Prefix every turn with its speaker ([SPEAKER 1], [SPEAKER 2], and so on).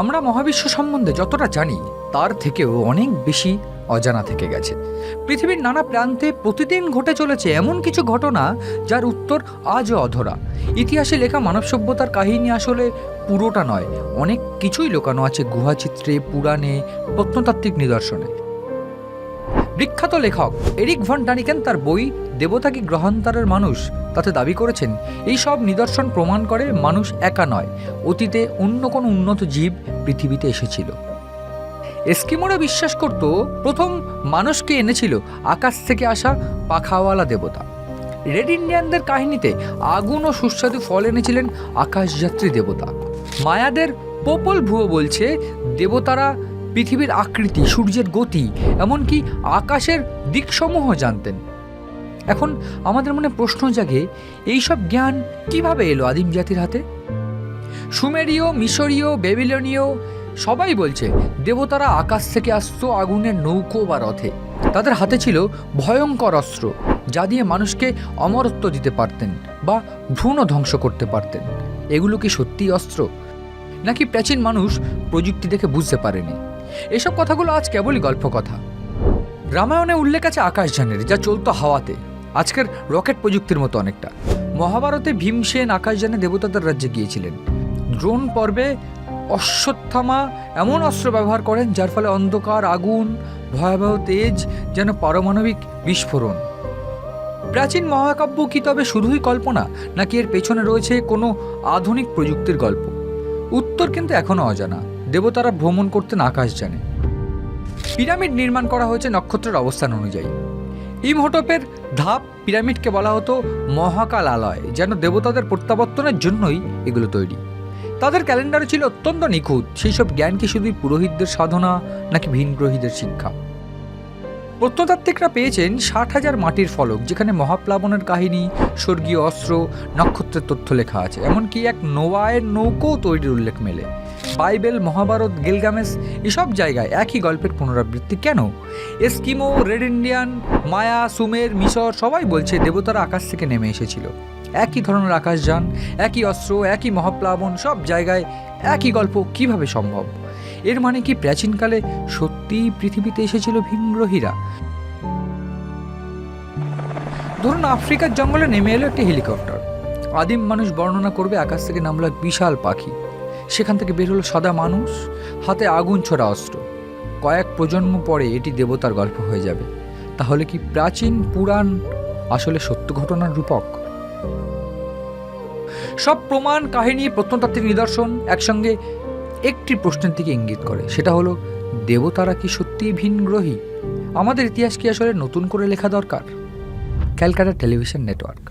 [SPEAKER 1] আমরা মহাবিশ্ব সম্বন্ধে যতটা জানি, তার থেকেও অনেক বেশি অজানা থেকে গেছে। পৃথিবীর নানা প্রান্তে প্রতিদিন ঘটে চলেছে এমন কিছু ঘটনা যার উত্তর আজও অধরা। ইতিহাসে লেখা মানব সভ্যতার কাহিনী আসলে পুরোটা নয়, অনেক কিছুই লোকানো আছে গুহাচিত্রে পুরাণে, প্রত্নতাত্ত্বিক নিদর্শনে। বিখ্যাত লেখক এরিক ভন ডানিকেন তার বই দেবতা কি গ্রহান্তরের মানুষ তাতে দাবি করেছেন, এই সব নিদর্শন প্রমাণ করে মানুষ একা নয়, অতীতে অন্য কোনো উন্নত জীব পৃথিবীতে এসেছিল। এস্কিমোরা বিশ্বাস করত, প্রথম মানুষকে এনেছিল আকাশ থেকে আসা পাখাওয়ালা দেবতা। রেড ইন্ডিয়ানদের কাহিনীতে আগুন ও সুস্বাদু ফল এনেছিলেন আকাশযাত্রী দেবতা। মায়াদের পোপল ভুয়ো বলছে, দেবতারা পৃথিবীর আকৃতি, সূর্যের গতি, এমনকি আকাশের দিকসমূহ জানতেন। এখন আমাদের মনে প্রশ্ন জাগে, এইসব জ্ঞান কীভাবে এলো আদিম জাতির হাতে? সুমেরীয়, মিশরীয় বেবিলনীয় সবাই বলছে, দেবতারা আকাশ থেকে আসতো আগুনের নৌকো বা রথে। তাদের হাতে ছিল ভয়ঙ্কর অস্ত্র, যা দিয়ে মানুষকে অমরত্ব দিতে পারতেন বা ভ্রূণ ধ্বংস করতে পারতেন। এগুলো কি সত্যিই অস্ত্র? নাকি প্রাচীন মানুষ প্রযুক্তি দেখে বুঝতে পারেনি? এসব কথাগুলো আজ কেবলই গল্প কথা রামায়ণে উল্লেখ আছে আকাশযানের যা চলতো হাওয়াতে। আজকের রকেট প্রযুক্তির মতো অনেকটা। মহাভারতে ভীমসেন আকাশযানে দেবতাদের রাজ্যে গিয়েছিলেন। ড্রোন পর্বে অশ্বত্থামা এমন অস্ত্র ব্যবহার করেন, যার ফলে অন্ধকার, আগুন, ভয়াবহ তেজ যেন পারমাণবিক বিস্ফোরণ। প্রাচীন মহাকাব্য কি তবে শুধুই কল্পনা, নাকি এর পেছনে রয়েছে কোনো আধুনিক প্রযুক্তির গল্প? উত্তর কিন্তু এখনও অজানা। দেবতারা ভ্রমণ করতেন আকাশ জানে পিরামিড নির্মাণ করা হয়েছে নক্ষত্রের অবস্থান অনুযায়ী। ইমহোটপের ধাপ পিরামিডকে বলা হতো মহাকাল আলয় যেন দেবতাদের প্রত্যাবর্তনের জন্যই এগুলো তৈরি। তাদের ক্যালেন্ডারও ছিল অত্যন্ত নিখুঁত সেই সব জ্ঞান কি শুধুই পুরোহিতদের সাধনা, নাকি ভিনগ্রহীদের শিক্ষা? প্রত্নতাত্ত্বিকরা পেয়েছেন ষাট হাজার মাটির ফলক, যেখানে মহাপ্লাবনের কাহিনী, স্বর্গীয় অস্ত্র, নক্ষত্রের তথ্য লেখা আছে। এমনকি এক নোয়ায়ের নৌকো তৈরির উল্লেখ মেলে। বাইবেল, মহাভারত, গিলগামেস, এসব জায়গায় একই গল্পের পুনরাবৃত্তি কেন? এস্কিমো, রেড ইন্ডিয়ান, মায়া, সুমের, মিশর, সবাই বলছে দেবতারা আকাশ থেকে নেমে এসেছিল। একই ধরনের আকাশযান, একই অস্ত্র, একই মহাপ্লাবন, সব জায়গায় একই গল্প কীভাবে সম্ভব? এর মানে কি প্রাচীনকালে সত্যিই পৃথিবীতে এসেছিল ভিনগ্রহীরা ধরুন আফ্রিকার জঙ্গলে নেমে এলো একটি হেলিকপ্টার। আদিম মানুষ বর্ণনা করবে আকাশ থেকে নামলো এক বিশাল পাখি। সেখান থেকে বের হলো সাদা মানুষ, হাতে আগুন ছোড়া অস্ত্র। কয়েক প্রজন্ম পরে এটি দেবতার গল্প হয়ে যাবে। তাহলে কি প্রাচীন, পুরাণ আসলে সত্য ঘটনার রূপক? সব প্রমাণ, কাহিনী, প্রত্নতাত্ত্বিক নিদর্শন একসঙ্গে একটি প্রশ্নের দিকে ইঙ্গিত করে। সেটা হলো, দেবতারা কি সত্যিই ভিনগ্রহী? আমাদের ইতিহাস কি আসলে নতুন করে লেখা দরকার? Calcutta television network.